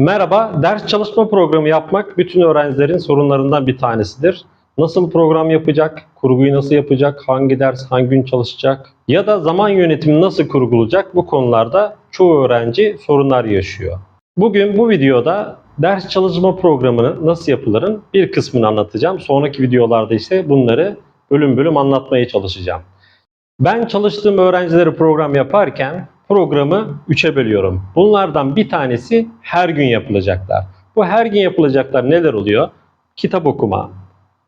Merhaba, ders çalışma programı yapmak bütün öğrencilerin sorunlarından bir tanesidir. Nasıl program yapacak, kurguyu nasıl yapacak, hangi ders hangi gün çalışacak ya da zaman yönetimi nasıl kurgulayacak bu konularda çoğu öğrenci sorunlar yaşıyor. Bugün bu videoda ders çalışma programının nasıl yapılırın bir kısmını anlatacağım. Sonraki videolarda ise bunları bölüm bölüm anlatmaya çalışacağım. Ben çalıştığım öğrencileri program yaparken programı 3'e bölüyorum. Bunlardan bir tanesi her gün yapılacaklar. Bu her gün yapılacaklar neler oluyor? Kitap okuma,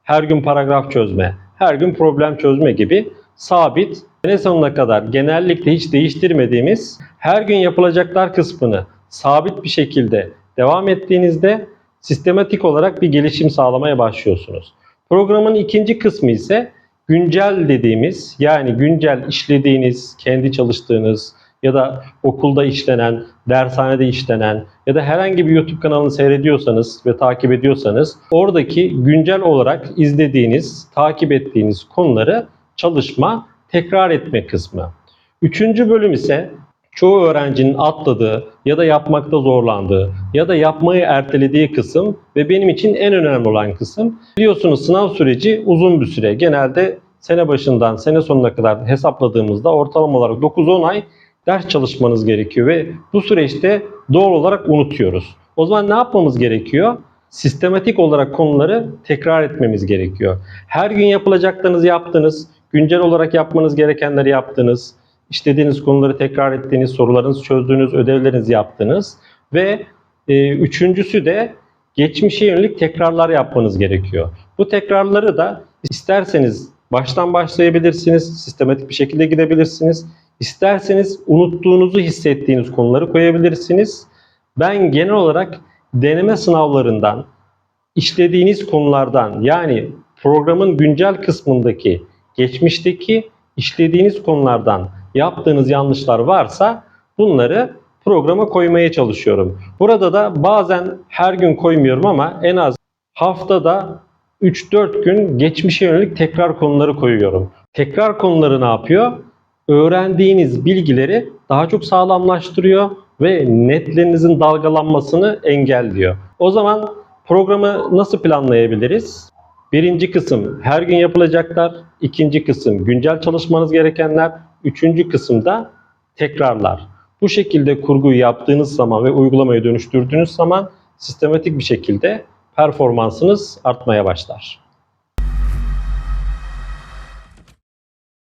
her gün paragraf çözme, her gün problem çözme gibi sabit, sene sonuna kadar genellikle hiç değiştirmediğimiz her gün yapılacaklar kısmını sabit bir şekilde devam ettiğinizde sistematik olarak bir gelişim sağlamaya başlıyorsunuz. Programın ikinci kısmı ise güncel dediğimiz yani güncel işlediğiniz, kendi çalıştığınız ya da okulda işlenen, dershanede işlenen ya da herhangi bir YouTube kanalını seyrediyorsanız ve takip ediyorsanız oradaki güncel olarak izlediğiniz, takip ettiğiniz konuları çalışma, tekrar etme kısmı. Üçüncü bölüm ise çoğu öğrencinin atladığı ya da yapmakta zorlandığı ya da yapmayı ertelediği kısım ve benim için en önemli olan kısım. Biliyorsunuz sınav süreci uzun bir süre. Genelde sene başından sene sonuna kadar hesapladığımızda ortalama olarak 9-10 ay ders çalışmanız gerekiyor ve bu süreçte doğal olarak unutuyoruz. O zaman ne yapmamız gerekiyor? Sistematik olarak konuları tekrar etmemiz gerekiyor. Her gün yapılacaklarınızı yaptınız, güncel olarak yapmanız gerekenleri yaptınız, işlediğiniz konuları tekrar ettiğiniz, sorularınızı çözdüğünüz, ödevlerinizi yaptınız ve e, üçüncüsü de geçmişe yönelik tekrarlar yapmanız gerekiyor. Bu tekrarları da isterseniz baştan başlayabilirsiniz, sistematik bir şekilde gidebilirsiniz. İsterseniz unuttuğunuzu hissettiğiniz konuları koyabilirsiniz. Ben genel olarak deneme sınavlarından, işlediğiniz konulardan yani programın güncel kısmındaki, geçmişteki işlediğiniz konulardan yaptığınız yanlışlar varsa bunları programa koymaya çalışıyorum. Burada da bazen her gün koymuyorum ama en az haftada 3-4 gün geçmişe yönelik tekrar konuları koyuyorum. Tekrar konuları ne yapıyor? Öğrendiğiniz bilgileri daha çok sağlamlaştırıyor ve netlerinizin dalgalanmasını engelliyor. O zaman programı nasıl planlayabiliriz? Birinci kısım her gün yapılacaklar. ikinci kısım güncel çalışmanız gerekenler. Üçüncü kısımda tekrarlar. Bu şekilde kurguyu yaptığınız zaman ve uygulamaya dönüştürdüğünüz zaman sistematik bir şekilde performansınız artmaya başlar.